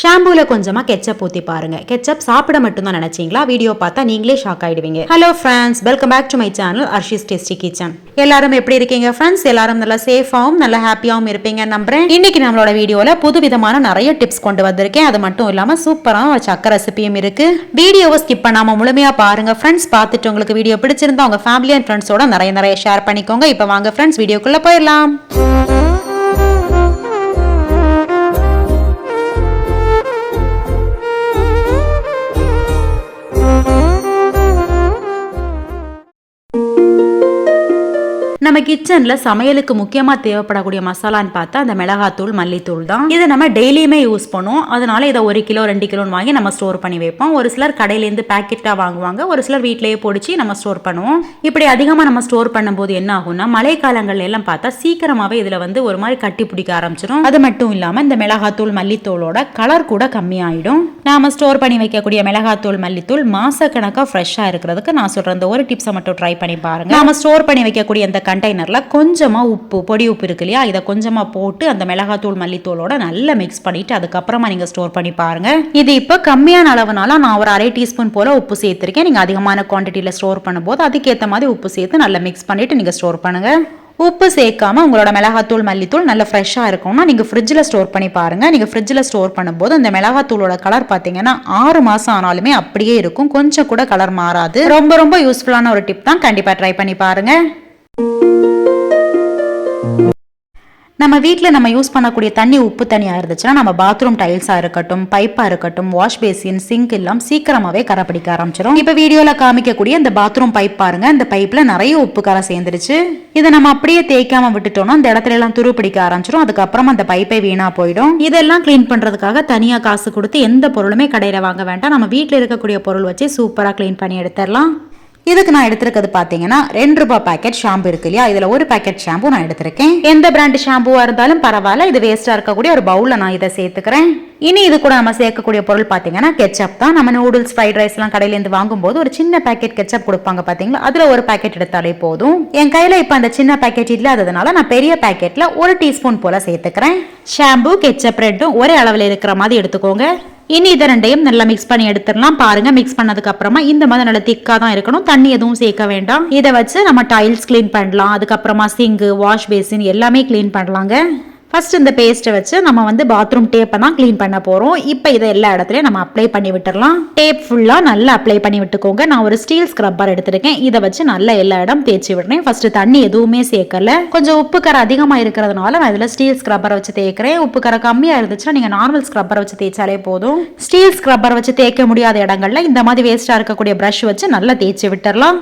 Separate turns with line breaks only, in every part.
ஷாம்பூல கொஞ்சமா கெச்சப் ஊத்தி பாருங்க. கெச்சப் சாப்பிட மட்டும் தான் நினைச்சீங்களா? வீடியோ பார்த்தா நீங்களே ஷாக் ஆயிடுவீங்க. Hello friends welcome back to my channel Arshi's tasty kitchen எல்லாரும் எப்படி இருக்கீங்க ஃப்ரெண்ட்ஸ் எல்லாரும் நல்லா சேஃபாகவும் நல்லா ஹாப்பியாகவும் இருப்பீங்க நம்புறேன். இன்னைக்கு நம்மளோட வீடியோல புது விதமான நிறைய டிப்ஸ் கொண்டு வந்திருக்கேன். அது மட்டும் இல்லாம சூப்பரான ஒரு சக்க ரெசிபியும் இருக்கு. வீடியோவை ஸ்கிப் பண்ணாம முழுமையா பாருங்க ஃப்ரெண்ட்ஸ் பார்த்துட்டு உங்களுக்கு வீடியோ பிடிச்சிருந்தா உங்க ஃபேமிலி அண்ட் ஃப்ரெண்ட்ஸோட நிறைய நிறைய ஷேர் பண்ணிக்கோங்க. இப்போ வாங்க ஃப்ரெண்ட்ஸ் வீடியோக்குள்ள போயிடலாம். நம்ம கிச்சன்ல சமையலுக்கு முக்கியமா தேவைப்படக்கூடிய மசாலான்னு பார்த்தா அந்த மிளகாத்தூள் மல்லித்தூள் தான். இதை நம்ம டெய்லியுமே யூஸ் பண்ணுவோம். அதனால இதை ஒரு கிலோ ரெண்டு கிலோன்னு வாங்கி நம்ம ஸ்டோர் பண்ணி வைப்போம். ஒரு சிலர் கடையிலேருந்து பேக்கெட்டா வாங்குவாங்க. ஒரு சிலர் வீட்டிலேயே பொடிச்சு நம்ம ஸ்டோர் பண்ணுவோம். இப்படி அதிகமா நம்ம ஸ்டோர் பண்ணும்போது என்ன ஆகும்னா மழை காலங்கள்ல எல்லாம் பார்த்தா சீக்கிரமாவே இதுல வந்து ஒரு மாதிரி கட்டி பிடிக்க ஆரம்பிச்சிடும் அது மட்டும் இல்லாம இந்த மிளகாத்தூள் மல்லித்தூளோட கலர் கூட கம்மியாயிடும். நாம ஸ்டோர் பண்ணி வைக்கக்கூடிய மிளகாத்தூள் மல்லித்தூள் மாசக்கணக்கா ஃப்ரெஷ்ஷா இருக்கிறதுக்கு நான் சொல்ற அந்த ஒரு டிப்ஸை மட்டும் ட்ரை பண்ணி பாருங்க. நாம ஸ்டோர் பண்ணி வைக்கக்கூடிய அந்த கண்டெய்னரில் கொஞ்சமாக உப்பு பொடி உப்பு இருக்கு இல்லையா? இதை கொஞ்சமாக போட்டு அந்த மிளகாத்தூள் மல்லித்தூளோட நல்லா மிக்ஸ் பண்ணிவிட்டு அதுக்கப்புறமா நீங்கள் ஸ்டோர் பண்ணி பாருங்கள் இது இப்போ கம்மியான அளவுனால நான் ஒரு அரை டீஸ்பூன் போல் உப்பு சேர்த்துருக்கேன். நீங்கள் அதிகமான குவான்டிட்டியில் ஸ்டோர் பண்ணும்போது அதுக்கேற்ற மாதிரி உப்பு சேர்த்து நல்லா மிக்ஸ் பண்ணிவிட்டு நீங்கள் ஸ்டோர் பண்ணுங்கள் உப்பு சேர்க்காம உங்களோட மிளகாத்தூள் மல்லித்தூள் நல்லா ஃப்ரெஷ்ஷாக இருக்கும்னா நீங்கள் ஃப்ரிட்ஜில் ஸ்டோர் பண்ணி பாருங்கள் நீங்கள் ஃப்ரிட்ஜில் ஸ்டோர் பண்ணும்போது அந்த மிளகாத்தூளோட கலர் பார்த்தீங்கன்னா ஆறு மாதம் ஆனாலுமே அப்படியே இருக்கும். கொஞ்சம் கூட கலர் மாறாது. ரொம்ப ரொம்ப யூஸ்ஃபுல்லான ஒரு டிப் தான். கண்டிப்பாக ட்ரை பண்ணி பாருங்கள் நம்ம வீட்டில் நம்ம யூஸ் பண்ணக்கூடிய தண்ணி உப்பு தண்ணியாக இருந்துச்சுன்னா நம்ம பாத்ரூம் டைல்ஸாக இருக்கட்டும் பைப்பாக இருக்கட்டும் வாஷ் பேசின் சிங்க் எல்லாம் சீக்கிரமாகவே கரை பிடிக்க ஆரம்பிச்சிடும் இப்போ வீடியோவில் காமிக்கக்கூடிய இந்த பாத்ரூம் பைப் பாருங்க. இந்த பைப்பில் நிறைய உப்பு கரை சேர்ந்துருச்சு. இதை நம்ம அப்படியே தேய்க்காம விட்டுட்டோம்னா அந்த இடத்துல எல்லாம் துரு பிடிக்க ஆரம்பிச்சிடும் அதுக்கப்புறம் அந்த பைப்பே வீணாக போயிடும். இதெல்லாம் க்ளீன் பண்ணுறதுக்காக தனியாக காசு கொடுத்து எந்த பொருளுமே கடையில் வாங்க வேண்டாம். நம்ம வீட்டில் இருக்கக்கூடிய பொருள் வச்சு சூப்பராக க்ளீன் பண்ணி எடுத்துடலாம். இதுக்கு நான் எடுத்திருக்கிறது பார்த்தீங்கன்னா ரெண்டு ரூபாய் பேக்கெட் ஷாம்பு இருக்கு இல்லையா? இதில் ஒரு பேக்கெட் ஷாம்பு நான் எடுத்திருக்கேன். எந்த பிராண்ட் ஷாம்புவாக இருந்தாலும் பரவாயில்ல இது வேஸ்ட்டாக இருக்கக்கூடிய ஒரு பவுலில் நான் இதை சேர்த்துக்கிறேன். இனி இது கூட நம்ம சேர்க்கக்கூடிய பொருள் பார்த்தீங்கன்னா கெச்சப் தான். நம்ம நூடுல்ஸ் ஃப்ரைட் ரைஸ்லாம் கடையிலேருந்து வாங்கும்போது ஒரு சின்ன பேக்கெட் கெச்சப் கொடுப்பாங்க பார்த்தீங்களா? அதில் ஒரு பாக்கெட் எடுத்தாலே போதும். என் கையில் இப்போ அந்த சின்ன பாக்கெட் இல்லாததுனால நான் பெரிய பாக்கெட்டில் ஒரு டீஸ்பூன் போல் சேர்த்துக்கிறேன். ஷாம்பு கெச்சப் ரெட்டும் ஒரே அளவில் இருக்கிற மாதிரி எடுத்துக்கோங்க. இனி இதை ரெண்டையும் நல்லா மிக்ஸ் பண்ணி எடுத்துடலாம். பாருங்க மிக்ஸ் பண்ணதுக்கு அப்புறமா இந்த மாதிரி நல்லா திக்காக தான் இருக்கணும். தண்ணி எதுவும் சேர்க்க வேண்டாம். இதை வச்சு நம்ம டைல்ஸ் க்ளீன் பண்ணலாம். அதுக்கப்புறமா சிங்கு வாஷ் பேசின் எல்லாமே க்ளீன் பண்ணலாங்க. ஃபர்ஸ்ட் இந்த பேஸ்ட்டை வச்சு நம்ம வந்து பாத்ரூம் டேப்பை தான் க்ளீன் பண்ண போகிறோம் இப்போ இதை எல்லா இடத்துலையும் நம்ம அப்ளை பண்ணி விட்டுடலாம் டேப் ஃபுல்லாக நல்லா அப்ளை பண்ணி விட்டுக்கோங்க. நான் ஒரு ஸ்டீல் ஸ்க்ரப்பர் எடுத்திருக்கேன். இதை வச்சு நல்லா எல்லா இடம் தேய்ச்சி விடுறேன். ஃபர்ஸ்ட் தண்ணி எதுவுமே சேர்க்கல. கொஞ்சம் உப்பு கரை அதிகமாக இருக்கிறதுனால நான் இதில் ஸ்டீல் ஸ்க்ரப்பரை வச்சு தேய்க்கிறேன். உப்பு கரை கம்மியாக இருந்துச்சுன்னா நீங்கள் நார்மல் ஸ்க்ரப்பரை வச்சு தேய்ச்சாலே போதும். ஸ்டீல் ஸ்க்ரப்பர் வச்சு தேய்க்க முடியாத இடங்கள்ல இந்த மாதிரி வேஸ்ட்டாக இருக்கக்கூடிய ப்ரஷ் வச்சு நல்லா தேய்ச்சி விட்டுடலாம்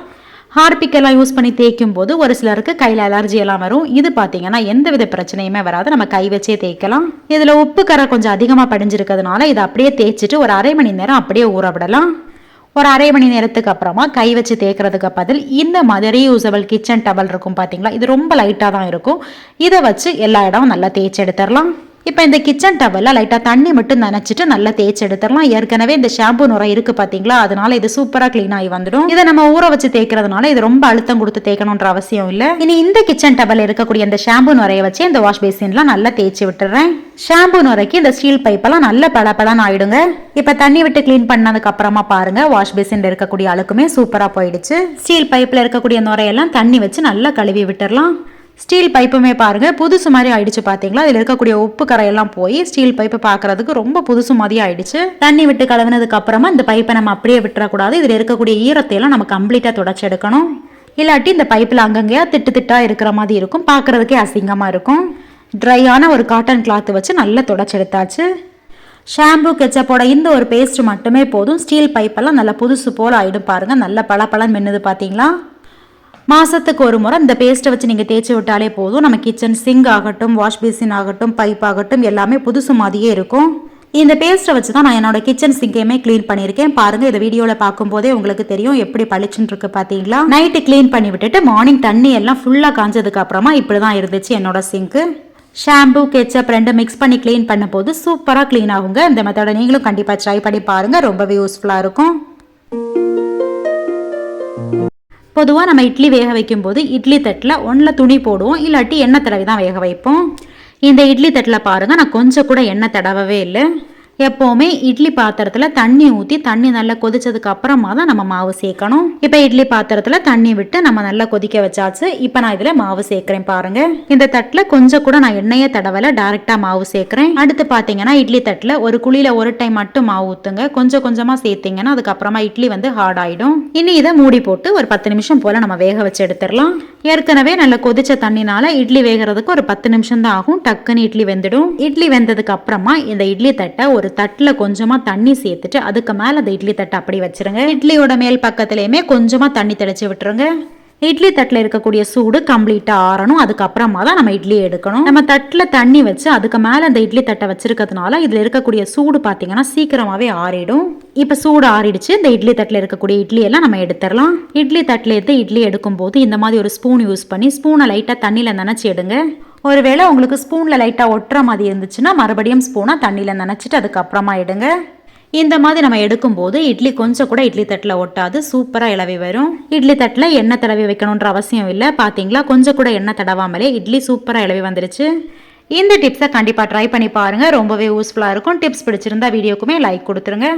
ஹார்பிக் எல்லாம் யூஸ் பண்ணி தேய்க்கும் போது ஒரு சிலருக்கு கையில் அலர்ஜி எல்லாம் வரும். இது பார்த்தீங்கன்னா எந்த வித பிரச்சனையுமே வராது. நம்ம கை வச்சே தேய்க்கலாம். இதில் உப்பு கரை கொஞ்சம் அதிகமாக படிஞ்சிருக்கிறதுனால இதை அப்படியே தேய்ச்சிட்டு ஒரு அரை மணி நேரம் அப்படியே ஊற விடலாம். ஒரு அரை மணி நேரத்துக்கு அப்புறமா கை வச்சு தேய்க்கிறதுக்கு பதில் இந்த மாதிரி யூசபிள் கிச்சன் டவல் இருக்கும் பார்த்தீங்களா இது ரொம்ப லைட்டாக தான் இருக்கும். இதை வச்சு எல்லா இடமும் நல்லா தேய்ச்சி எடுத்துடலாம். இப்போ இந்த கிச்சன் டவலில் லைட்டாக தண்ணி மட்டும் நனைச்சிட்டு நல்லா தேய்ச்சி எடுத்துடலாம். ஏற்கனவே இந்த ஷாம்பு நுரை இருக்கு பார்த்தீங்களா அதனால இது சூப்பராக க்ளீன் ஆகி வந்துடும். இதை நம்ம ஊற வச்சு தேய்க்கிறதுனால இது ரொம்ப அழுத்தம் கொடுத்து தேய்க்கணுன்ற அவசியம் இல்லை. இனி இந்த கிச்சன் டவல் இருக்கக்கூடிய இந்த ஷாம்பு நுரையை வச்சு இந்த வாஷ் பேசின்லாம் நல்லா தேய்ச்சி விட்டுறேன். ஷாம்பு நுரைக்கு இந்த ஸ்டீல் பைப்பெல்லாம் நல்ல பளபளன்னு ஆயிடுங்க. இப்போ தண்ணி விட்டு க்ளீன் பண்ணதுக்கு அப்புறமா பாருங்க வாஷ் பேசின்ல இருக்கக்கூடிய அழுக்குமே சூப்பராக போயிடுச்சு. ஸ்டீல் பைப்பில் இருக்கக்கூடிய நுரையெல்லாம் தண்ணி வச்சு நல்லா கழுவி விட்டுடலாம் ஸ்டீல் பைப்புமே பாருங்கள் புதுசு மாதிரி ஆயிடுச்சு பார்த்தீங்களா இதில் இருக்கக்கூடிய உப்பு கரையெல்லாம் போய் ஸ்டீல் பைப்பை பார்க்கறதுக்கு ரொம்ப புதுசு மாதிரி ஆயிடுச்சு. தண்ணி விட்டு கலவினதுக்கு அப்புறமா இந்த பைப்பை நம்ம அப்படியே விட்டுறக்கூடாது. இதில் இருக்கக்கூடிய ஈரத்தை எல்லாம் நம்ம கம்ப்ளீட்டாக தொடச்செடுக்கணும் இல்லாட்டி இந்த பைப்பில் அங்கங்கேயா திட்டு திட்டாக இருக்கிற மாதிரி இருக்கும். பார்க்கறதுக்கே அசிங்கமாக இருக்கும். ட்ரையான ஒரு காட்டன் கிளாத் வச்சு நல்லா தொடச்சி எடுத்தாச்சு. ஷாம்பு கெச்சப்போட இந்த ஒரு பேஸ்ட் மட்டுமே போதும். ஸ்டீல் பைப்பெல்லாம் நல்லா புதுசு போல் ஆகிடும் பாருங்கள் நல்ல பளபளன்னு மின்னுது பார்த்தீங்களா மாதத்துக்கு ஒரு முறை இந்த பேஸ்ட்டை வச்சு நீங்கள் தேய்ச்சி விட்டாலே போதும். நம்ம கிச்சன் சிங்க் ஆகட்டும் வாஷ் பேசின் ஆகட்டும் பைப் ஆகட்டும் எல்லாமே புதுசு மாதிரியே இருக்கும். இந்த பேஸ்ட்டை வச்சு தான் நான் என்னோட கிச்சன் சிங்கையுமே க்ளீன் பண்ணியிருக்கேன். பாருங்கள் இந்த வீடியோவில் பார்க்கும்போதே உங்களுக்கு தெரியும் எப்படி பளிச்சுன்னு இருக்கு பார்த்தீங்களா? நைட்டு க்ளீன் பண்ணி விட்டுட்டு மார்னிங் தண்ணி எல்லாம் ஃபுல்லாக காஞ்சதுக்கு அப்புறமா இப்படி தான் இருந்துச்சு என்னோட சிங்க்கு ஷாம்பு கெச்சப் ரெண்டு மிக்ஸ் பண்ணி க்ளீன் பண்ணும்போது சூப்பராக க்ளீன் ஆகுங்க. இந்த மெத்தடை நீங்களும் கண்டிப்பாக ட்ரை பண்ணி பாருங்கள் ரொம்பவே யூஸ்ஃபுல்லாக இருக்கும். பொதுவாக நம்ம இட்லி வேக வைக்கும்போது இட்லி தட்டில் ஒன்றில் துணி போடுவோம் இல்லாட்டி எண்ணெய் தடவி தான் வேக வைப்போம். இந்த இட்லி தட்டில் பாருங்கள் நான் கொஞ்சம் கூட எண்ணெய் தடவவே இல்லை. எப்போவுமே இட்லி பாத்திரத்தில் தண்ணி ஊற்றி தண்ணி நல்லா கொதிச்சதுக்கு அப்புறமா தான் நம்ம மாவு சேர்க்கணும். இப்போ இட்லி பாத்திரத்தில் தண்ணி விட்டு நம்ம நல்லா கொதிக்க வச்சாச்சு. இப்போ நான் இதில் மாவு சேர்க்குறேன் பாருங்க. இந்த தட்டில் கொஞ்சம் கூட நான் எண்ணெயை தடவலை டேரெக்டாக மாவு சேர்க்குறேன். அடுத்து பார்த்தீங்கன்னா இட்லி தட்டில் ஒரு குழியில் ஒரு டைம் மட்டும் மாவு ஊற்றுங்க கொஞ்சம் கொஞ்சமாக சேர்த்தீங்கன்னா அதுக்கப்புறமா இட்லி வந்து ஹார்ட் ஆகிடும் இனி இதை மூடி போட்டு ஒரு பத்து நிமிஷம் போல் நம்ம வேக வச்சு எடுத்துடலாம். ஏற்கனவே நல்லா கொதிச்ச தண்ணினால இட்லி வேகிறதுக்கு ஒரு பத்து நிமிஷம் தான் ஆகும். டக்குன்னு இட்லி வெந்துடும். இட்லி வெந்ததுக்கு அப்புறமா இந்த இட்லி தட்டை ஒரு தட்டில் கொஞ்சமாக தண்ணி சேர்த்துட்டு அதுக்கு மேலே அந்த இட்லி தட்டை அப்படி வச்சுருங்க. இட்லியோட மேல் பக்கத்துலேயுமே கொஞ்சமாக தண்ணி தெளிச்சு விட்டுருங்க. இட்லி தட்டில் இருக்கக்கூடிய சூடு கம்ப்ளீட்டாக ஆறணும். அதுக்கப்புறமா தான் நம்ம இட்லி எடுக்கணும். நம்ம தட்டில் தண்ணி வச்சு அதுக்கு மேலே அந்த இட்லி தட்டை வச்சிருக்கிறதுனால இதில் இருக்கக்கூடிய சூடு பார்த்தீங்கன்னா சீக்கிரமாகவே ஆறிடும். இப்போ சூடு ஆறிடுச்சு. இந்த இட்லி தட்டில் இருக்கக்கூடிய இட்லி எல்லாம் நம்ம எடுத்துடலாம். இட்லி தட்டில் எடுத்து இட்லி எடுக்கும்போது இந்த மாதிரி ஒரு ஸ்பூன் யூஸ் பண்ணி ஸ்பூனை லைட்டாக தண்ணியில் நினச்சி எடுங்க. ஒருவேளை உங்களுக்கு ஸ்பூனில் லைட்டாக ஒட்டுற மாதிரி இருந்துச்சுன்னா மறுபடியும் ஸ்பூனாக தண்ணியில் நினச்சிட்டு அதுக்கப்புறமா எடுங்க. இந்த மாதிரி நம்ம எடுக்கும்போது இட்லி கொஞ்சம் கூட இட்லி தட்டில் ஒட்டாது சூப்பராக இளவி வரும். இட்லி தட்டில் எண்ணெய் தடவி வைக்கணுன்ற அவசியம் இல்லை. பார்த்தீங்களா கொஞ்சம் கூட எண்ணெய் தடவாமலே இட்லி சூப்பராக இளவி வந்துருச்சு. இந்த டிப்ஸை கண்டிப்பாக ட்ரை பண்ணி பாருங்கள் ரொம்பவே யூஸ்ஃபுல்லாக இருக்கும். டிப்ஸ் பிடிச்சிருந்தா வீடியோக்குமே லைக் கொடுத்துருங்க.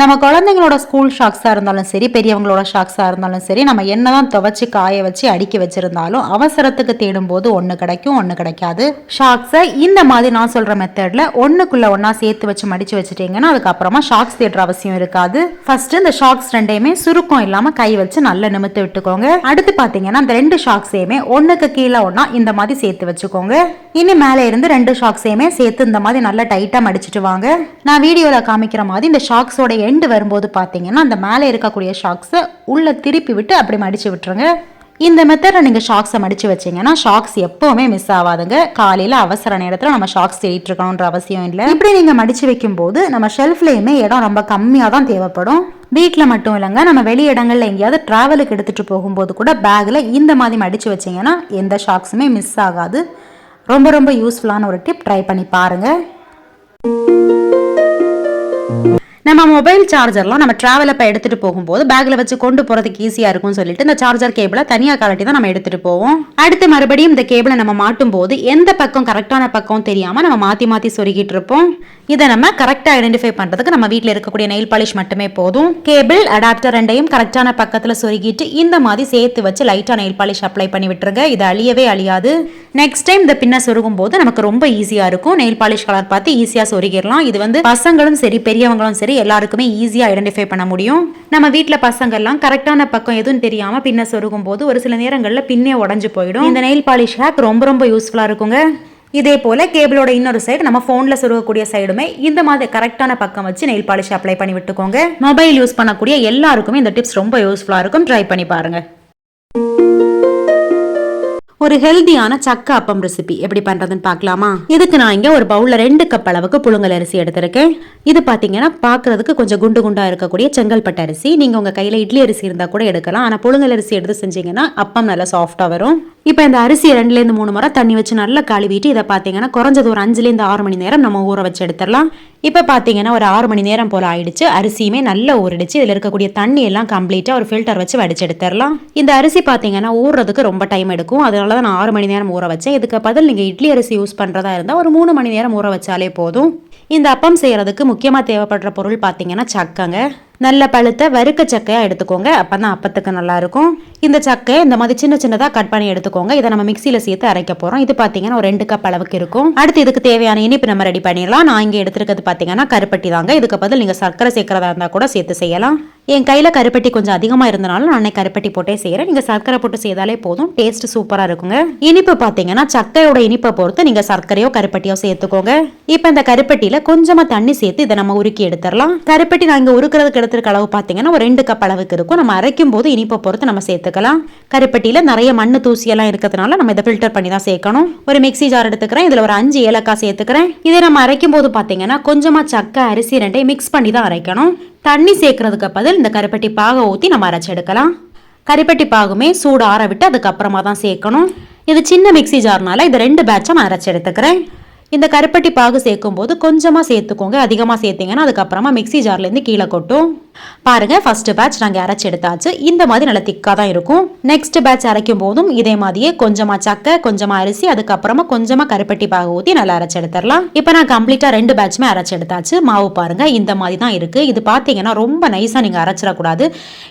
நம்ம குழந்தைங்களோட ஸ்கூல் ஷாக்ஸாக இருந்தாலும் சரி பெரியவங்களோட ஷாக்ஸாக இருந்தாலும் சரி நம்ம என்ன தான் துவைச்சி காய வச்சு அடுக்கி வச்சுருந்தாலும் அவசரத்துக்கு தேடும்போது ஒன்று கிடைக்கும் ஒன்று கிடைக்காது. ஷாக்ஸை இந்த மாதிரி நான் சொல்கிற மெத்தடில் ஒன்றுக்குள்ளே ஒன்றா சேர்த்து வச்சு மடித்து வச்சுட்டிங்கன்னா அதுக்கப்புறமா ஷாக்ஸ் தேடுற அவசியம் இருக்காது. ஃபஸ்ட்டு இந்த ஷாக்ஸ் ரெண்டையுமே சுருக்கம் இல்லாமல் கை வச்சு நல்லா நிமித்து விட்டுக்கோங்க. அடுத்து பார்த்தீங்கன்னா இந்த ரெண்டு ஷாக்ஸையுமே ஒன்றுக்கு கீழே ஒன்றா இந்த மாதிரி சேர்த்து வச்சுக்கோங்க. இனி மேலே இருந்து ரெண்டு ஷாக்ஸையுமே சேர்த்து இந்த மாதிரி நல்லா டைட்டாக மடிச்சிட்டு வாங்க. நான் வீடியோவில் காமிக்கிற மாதிரி இந்த ஷாக்ஸோட எண்டு வரும்போது பார்த்தீங்கன்னா அந்த மேலே இருக்கக்கூடிய ஷாக்ஸை உள்ளே திருப்பி விட்டு அப்படி மடித்து விட்டுருங்க. இந்த மெத்தடில் நீங்கள் ஷாக்ஸை மடித்து வச்சிங்கன்னா ஷாக்ஸ் எப்போவுமே மிஸ் ஆகாதுங்க. காலையில் அவசர நேரத்தில் நம்ம ஷாக்ஸ் தேடிட்டு இருக்கணுன்ற அவசியம் இல்லை. இப்படி நீங்கள் மடித்து வைக்கும்போது நம்ம ஷெல்ஃப்லேயுமே இடம் ரொம்ப கம்மியாக தான் தேவைப்படும். வீட்டில் மட்டும் இல்லைங்க நம்ம வெளி இடங்களில் எங்கேயாவது ட்ராவலுக்கு எடுத்துகிட்டு போகும்போது கூட பேக்கில் இந்த மாதிரி மடித்து வச்சிங்கன்னா எந்த ஷாக்ஸுமே மிஸ் ஆகாது. ரொம்ப ரொம்ப யூஸ்ஃபுல்லான ஒரு டிப் ட்ரை பண்ணி பாருங்கள் நம்ம மொபைல் சார்ஜர்லாம் நம்ம ட்ராவல் அப்போ எடுத்துகிட்டு போகும்போது பேக்கில் வச்சு கொண்டு போகிறதுக்கு ஈஸியாக இருக்கும்னு சொல்லிட்டு இந்த சார்ஜர் கேபிளை தனியாக கலட்டி தான் நம்ம எடுத்துகிட்டு போவோம். அடுத்து மறுபடியும் இந்த கேபிளை நம்ம மாட்டும் போது எந்த பக்கம் கரெக்டான பக்கம் தெரியாமல் நம்ம மாற்றி மாற்றி சொருகிட்டு இருப்போம். இதை நம்ம கரெக்டாக ஐடென்டிஃபை பண்ணுறதுக்கு நம்ம வீட்டில் இருக்கக்கூடிய நெயில் பாலிஷ் மட்டுமே போதும். கேபிள் அடாப்டர் ரெண்டையும் கரெக்டான பக்கத்தில் சொருகிட்டு இந்த மாதிரி சேர்த்து வச்சு லைட்டாக நெயில் பாலிஷ் அப்ளை பண்ணி விட்டுருங்க. இது அழியவே அழியாது. நெக்ஸ்ட் டைம் இந்த பின்ன சொருகும் போது நமக்கு ரொம்ப ஈஸியாக இருக்கும். நெயில் பாலிஷ் கலர் பார்த்து ஈஸியாக சொருகிடலாம். இது வந்து பசங்களும் சரி பெரியவங்களும் சரி எல்லாருக்குமே ஈஸியாக ஐடென்டிஃபை பண்ண முடியும். நம்ம வீட்டில் பசங்கள்லாம் கரெக்டான பக்கம் எதுவும் தெரியாமல் பின்ன சொருகும் போது ஒரு சில நேரங்களில் பின்னே உடஞ்சு போயிடும். இந்த நெயில் பாலிஷ் ஹேக் ரொம்ப ரொம்ப யூஸ்ஃபுல்லாக இருக்குங்க. இதே போல் கேபிளோட இன்னொரு சைடு நம்ம ஃபோனில் சொருகக்கூடிய சைடுமே இந்த மாதிரி கரெக்டான பக்கம் வச்சு நெயில் பாலிஷ் அப்ளை பண்ணி விட்டுக்கோங்க. மொபைல் யூஸ் பண்ணக்கூடிய எல்லாருக்குமே இந்த டிப்ஸ் ரொம்ப யூஸ்ஃபுல்லாக இருக்கும். ட்ரை பண்ணி பாருங்கள் ஒரு ஹெல்தியான சக்க அப்பம் ரெசிபி எப்படி பண்றதுன்னு பார்க்கலாமா? இதுக்கு நான் இங்க ஒரு பவுல்ல ரெண்டு கப் அளவுக்கு புழுங்கல் அரிசி எடுத்திருக்கேன். இது பாத்தீங்கன்னா பாக்குறதுக்கு கொஞ்சம் குண்டு குண்டா இருக்கக்கூடிய செங்கல்பட்டு அரிசி. நீங்க உங்க கையில இட்லி அரிசி இருந்தா கூட எடுக்கலாம். ஆனா புழுங்கல் அரிசி எடுத்து செஞ்சீங்கன்னா அப்பம் நல்லா சாஃப்டா வரும். இப்போ இந்த அரிசி ரெண்டுலேருந்து மூணு முறை தண்ணி வச்சு நல்லா கழுவிட்டு இதை பார்த்தீங்கன்னா குறைஞ்சது ஒரு அஞ்சுலேருந்து ஆறு மணி நேரம் நம்ம ஊற வச்சு எடுத்துடலாம். இப்போ பார்த்தீங்கன்னா ஒரு ஆறு மணி நேரம் போல் ஆயிடுச்சு. அரிசியுமே நல்லா ஊறிடுச்சு. இதில் இருக்கக்கூடிய தண்ணி எல்லாம் கம்ப்ளீட்டாக ஒரு ஃபில்டர் வச்சு வடிச்சு எடுத்துடலாம். இந்த அரிசி பார்த்தீங்கன்னா ஊறுறதுக்கு ரொம்ப டைம் எடுக்கும். அதனால தான் நான் ஆறு மணி நேரம் ஊற வச்சேன். இதுக்கு பதில் நீங்கள் இட்லி அரிசி யூஸ் பண்ணுறதா இருந்தால் ஒரு மூணு மணி நேரம் ஊற வச்சாலே போதும். இந்த அப்பம் செய்கிறதுக்கு முக்கியமாக தேவைப்படுற பொருள் பார்த்தீங்கன்னா சக்கங்க. நல்ல பழுத்த வறுக்க சக்கையாக எடுத்துக்கோங்க. அப்போ தான் அப்பத்துக்கு நல்லாயிருக்கும். இந்த சக்கையை இந்த மாதிரி சின்ன சின்னதாக கட் பண்ணி எடுத்துக்கோங்க. இதை நம்ம மிக்சியில் சேர்த்து அரைக்க போகிறோம் இது பார்த்தீங்கன்னா ஒரு ரெண்டு கப் அளவுக்கு இருக்கும். அடுத்து இதுக்கு தேவையான இனிப்பு நம்ம ரெடி பண்ணிடலாம். நான் இங்கே எடுத்துருக்கிறது பார்த்தீங்கன்னா கருப்பட்டி தாங்க. இதுக்கு பதில் நீங்கள் சர்க்கரை சேர்க்கறதா இருந்தால் கூட சேர்த்து செய்யலாம். என் கையில் கருப்பட்டி கொஞ்சம் அதிகமாக இருந்தனாலும் நான் கருப்பட்டி போட்டே செய்கிறேன் நீங்கள் சர்க்கரை போட்டு செய்தாலே போதும். டேஸ்ட் சூப்பராக இருக்குங்க. இனிப்பு பார்த்தீங்கன்னா சக்கையோட இனிப்பை பொறுத்து நீங்கள் சர்க்கரையோ கருப்பட்டியோ சேர்த்துக்கோங்க. இப்போ இந்த கருப்பட்டியில் கொஞ்சமாக தண்ணி சேர்த்து இதை நம்ம உருக்கி எடுத்துடலாம். கருப்பட்டி நான் இங்கே உருக்கிறதுக்கு எடுத்துருக்க அளவு பார்த்தீங்கன்னா ஒரு ரெண்டு கப் அளவுக்கு இருக்கும். நம்ம அரைக்கும் போது இனிப்பை பொறுத்து நம்ம சேர்த்துக்கலாம். கருப்பட்டியில் நிறைய மண்ணு தூசியெல்லாம் இருக்கிறதுனால நம்ம இதை ஃபில்டர் பண்ணி தான் சேர்க்கணும். ஒரு மிக்சி ஜார் எடுத்துக்கிறேன். இதில் ஒரு அஞ்சு ஏலக்காய் சேர்த்துக்கிறேன். இதை நம்ம அரைக்கும் போது பார்த்தீங்கன்னா கொஞ்சமாக சக்கை அரிசி ரெண்டையும் மிக்ஸ் பண்ணி தான் அரைக்கணும். தண்ணி சேர்க்கறதுக்கு பதில் இந்த கருப்பட்டி பாகை ஊற்றி நம்ம அரைச்செடுக்கலாம் கருப்பட்டி பாகுமே சூடு ஆற விட்டு அதுக்கப்புறமா தான் சேர்க்கணும். இது சின்ன மிக்சி ஜார்னால இது ரெண்டு பேட்சாக நான் அரைச்சி எடுத்துக்கிறேன். இந்த கருப்பட்டி பாகு சேர்க்கும் போது கொஞ்சமாக சேர்த்துக்கோங்க. அதிகமாக சேர்த்தீங்கன்னா அதுக்கப்புறமா மிக்ஸி ஜார்லேருந்து கீழே கொட்டும். பாருங்க ஃபர்ஸ்ட் பேட்ச் நாங்கள் அரைச்சி எடுத்தாச்சு. இந்த மாதிரி நல்லா திக்காக தான் இருக்கும். நெக்ஸ்ட் பேட்ச் அரைக்கும் போதும் இதே மாதிரியே கொஞ்சமாக சக்கை கொஞ்சமாக அரிசி அதுக்கப்புறமா கொஞ்சமாக கருப்பட்டி பாகு ஊற்றி நல்லா அரைச்சி எடுத்துடலாம். இப்போ நான் கம்ப்ளீட்டாக ரெண்டு பேட்ச்மே அரைச்சி எடுத்தாச்சு. மாவு பாருங்க இந்த மாதிரி தான் இருக்கு. இது பார்த்தீங்கன்னா ரொம்ப நைஸாக நீங்கள் அரைச்சிடக்கூடாது.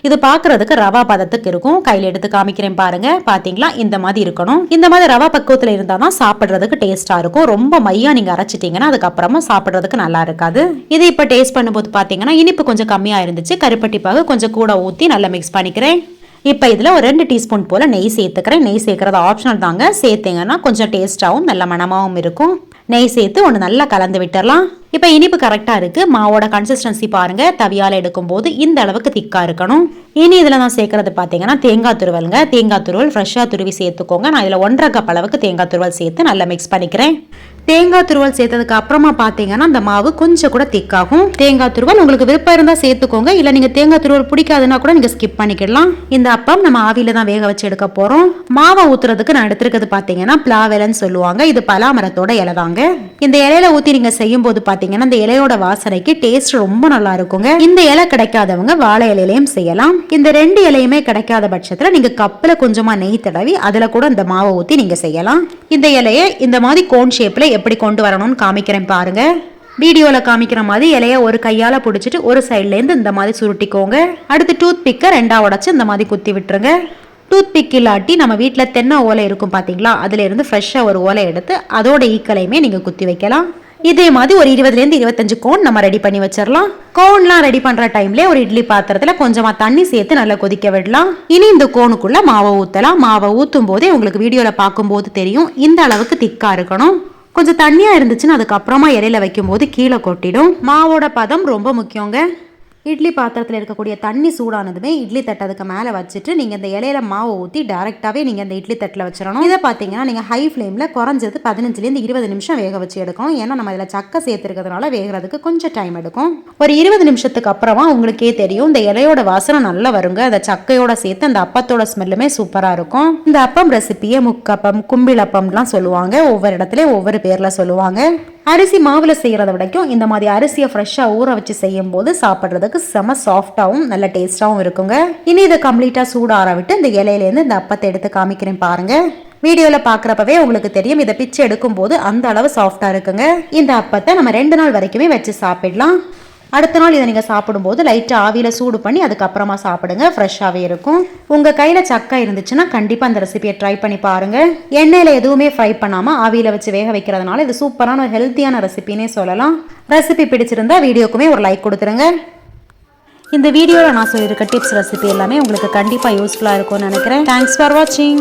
இது பார்க்குறதுக்கு ரவா பதத்துக்கு இருக்கும். கையில் எடுத்து காமிக்கிறேன் பாருங்க. பார்த்தீங்களா இந்த மாதிரி இருக்கணும். இந்த மாதிரி ரவா பக்குவத்தில் இருந்தால் தான் சாப்பிட்றதுக்கு டேஸ்ட்டாக இருக்கும். ரொம்ப மையா நீங்கள் அரைச்சிட்டிங்கன்னா அதுக்கப்புறமா சாப்பிட்றதுக்கு நல்லா இருக்காது. இது இப்போ டேஸ்ட் பண்ணும்போது பார்த்தீங்கன்னா இனிப்பு கொஞ்சம் கம்மியாக இருந்துச்சு. கருப்பட்டி பாகு கொஞ்சம் கூட ஊற்றி நல்லா மிக்ஸ் பண்ணிக்கிறேன். இப்போ இதில் ஒரு ரெண்டு டீஸ்பூன் போல் நெய் சேர்த்துக்கிறேன். நெய் சேர்க்குறது ஆப்ஷனல் தாங்க. சேர்த்தீங்கன்னா கொஞ்சம் டேஸ்ட்டாகவும் நல்ல மணமாகவும் இருக்கும். நெய் சேர்த்து ஒன்று நல்லா கலந்து விட்டுடலாம் இப்போ இனிப்பு கரெக்டாக இருக்குது மாவோட கன்சிஸ்டன்சி பாருங்கள் தவியால் எடுக்கும்போது இந்த அளவுக்கு திக்காக இருக்கணும். இனி இதில் நான் சேர்க்குறது பார்த்தீங்கன்னா தேங்காய் துருவலுங்க. தேங்காய் துருவல் ஃப்ரெஷ்ஷாக துருவி சேர்த்துக்கோங்க. நான் இதில் ஒன்றரை கப் அளவுக்கு தேங்காய் துருவல் சேர்த்து நல்லா மிக்ஸ் பண்ணிக்கிறேன். தேங்காய் துருவல் சேர்த்ததுக்கு அப்புறமா பார்த்தீங்கன்னா அந்த மாவு கொஞ்சம் கூட திக்காகும் தேங்காய் துருவல் உங்களுக்கு விருப்பம் இருந்தால் சேர்த்துக்கோங்க. இல்லை நீங்கள் தேங்காய் துருவல் பிடிக்காதுன்னா கூட நீங்கள் ஸ்கிப் பண்ணிக்கிடலாம். இந்த அப்பம் நம்ம ஆவியில தான் வேக வச்சு எடுக்க போகிறோம் மாவை ஊற்றுறதுக்கு நான் எடுத்துருக்கிறது பார்த்தீங்கன்னா பிளாவெலன்னு சொல்லுவாங்க. இது பலாமரத்தோட இலை தாங்க. இந்த இலையில ஊற்றி நீங்கள் செய்யும் போது பார்த்தீங்கன்னா இந்த இலையோட வாசனைக்கு டேஸ்ட் ரொம்ப நல்லா இருக்குங்க. இந்த இலை கிடைக்காதவங்க வாழை இலையிலையும் செய்யலாம். இந்த ரெண்டு இலையுமே கிடைக்காத பட்சத்தில் நீங்கள் கப்பில் கொஞ்சமாக நெய் தடவி அதில் கூட இந்த மாவை ஊற்றி நீங்கள் செய்யலாம். இந்த இலையை இந்த மாதிரி கோன் ஷேப்பில் எப்படி கொண்டு வரணும்னு காமிக்கிறேன் பாருங்க. வீடியோவில் காமிக்கிற மாதிரி இலைய ஒரு கையால் பிடிச்சிட்டு ஒரு சைட்லேருந்து இந்த மாதிரி சுருட்டிக்கோங்க. அடுத்து டூத் பிக்கை ரெண்டாக உடச்சி இந்த மாதிரி குத்தி விட்டுருங்க. டூத் பிக் இல்லாட்டி நம்ம வீட்டில் தென்னை ஓலை இருக்கும் பார்த்தீங்களா அதுலேருந்து ஃப்ரெஷ்ஷாக ஒரு ஓலை எடுத்து அதோட ஈக்கலையுமே நீங்கள் குத்தி வைக்கலாம். இதே மாதிரி ஒரு இருபதுலேருந்து இருபத்தஞ்சு கோன் நம்ம ரெடி பண்ணி வச்சிடலாம் கோன்லாம் ரெடி பண்ணுற டைம்லேயே ஒரு இட்லி பாத்திரத்தில் கொஞ்சமாக தண்ணி சேர்த்து நல்லா கொதிக்க விடலாம். இனி இந்த கோனுக்குள்ளே மாவை ஊற்றலாம் மாவை ஊற்றும் போதே உங்களுக்கு வீடியோவில் பார்க்கும்போது தெரியும் இந்த அளவுக்கு திக்காக இருக்கணும். கொஞ்சம் தண்ணியாக இருந்துச்சுன்னா அதுக்கப்புறமா இலையில வைக்கும்போது கீழே கொட்டிடும். மாவோட பதம் ரொம்ப முக்கியங்க. இட்லி பாத்திரத்தில் இருக்கக்கூடிய தண்ணி சூடானதுமே இட்லி தட்டு அதுக்கு மேலே வச்சுட்டு நீங்கள் இந்த இலையில மாவு ஊற்றி டேரெக்டாகவே நீங்கள் இந்த இட்லி தட்டில் வச்சிடணும். இதை பார்த்தீங்கன்னா நீங்கள் ஹை ஃப்ளேமில் குறைஞ்சது பதினஞ்சுலேருந்து இருபது நிமிஷம் வேக வச்சு எடுக்கணும். ஏன்னா நம்ம இதில் சக்கை சேர்த்துருக்கிறதுனால வேகிறதுக்கு கொஞ்சம் டைம் எடுக்கும். ஒரு இருபது நிமிஷத்துக்கு அப்புறமா உங்களுக்கே தெரியும் இந்த இலையோட வாசனை நல்லா வருங்க. அந்த சக்கையோட சேர்த்து அந்த அப்பத்தோட ஸ்மெல்லுமே சூப்பராக இருக்கும். இந்த அப்பம் ரெசிபியை முக்கப்பம் கும்பிளப்பம்லாம் சொல்லுவாங்க. ஒவ்வொரு இடத்துலையும் ஒவ்வொரு பேரில் சொல்லுவாங்க. அரிசி மாவில் செய்கிறத வரைக்கும் இந்த மாதிரி அரிசியை ஃப்ரெஷ்ஷாக ஊற வச்சு செய்யும் போது சாப்பிட்றதுக்கு செம சாஃப்டாகவும் நல்ல டேஸ்ட்டாகவும் இருக்குங்க. இனி இதை கம்ப்ளீட்டாக சூடார விட்டு இந்த இலையிலேருந்து இந்த அப்பத்தை எடுத்து காமிக்கிறேன் பாருங்கள் வீடியோவில் பார்க்குறப்பவே உங்களுக்கு தெரியும் இதை பிச்சு எடுக்கும்போது அந்த அளவு சாஃப்டாக இருக்குங்க. இந்த அப்பத்தை நம்ம ரெண்டு நாள் வரைக்குமே வச்சு சாப்பிடலாம். அடுத்த நாள் இதை நீங்கள் சாப்பிடும்போது லைட்டாக ஆவியில் சூடு பண்ணி அதுக்கப்புறமா சாப்பிடுங்க. ஃப்ரெஷ்ஷாகவே இருக்கும். உங்கள் கையில் சக்கை இருந்துச்சுன்னா கண்டிப்பாக அந்த ரெசிபியை ட்ரை பண்ணி பாருங்கள் எண்ணெயில் எதுவுமே ஃப்ரை பண்ணாமல் ஆவியில் வச்சு வேக வைக்கிறதுனால இது சூப்பரான ஒரு ஹெல்த்தியான ரெசிபினே சொல்லலாம். ரெசிபி பிடிச்சிருந்தா வீடியோக்குமே ஒரு லைக் கொடுத்துருங்க. இந்த வீடியோவில் நான் சொல்லியிருக்க டிப்ஸ் ரெசிபி எல்லாமே உங்களுக்கு கண்டிப்பாக யூஸ்ஃபுல்லாக இருக்கும்னு நினைக்கிறேன். தேங்க்ஸ் ஃபார் வாட்சிங்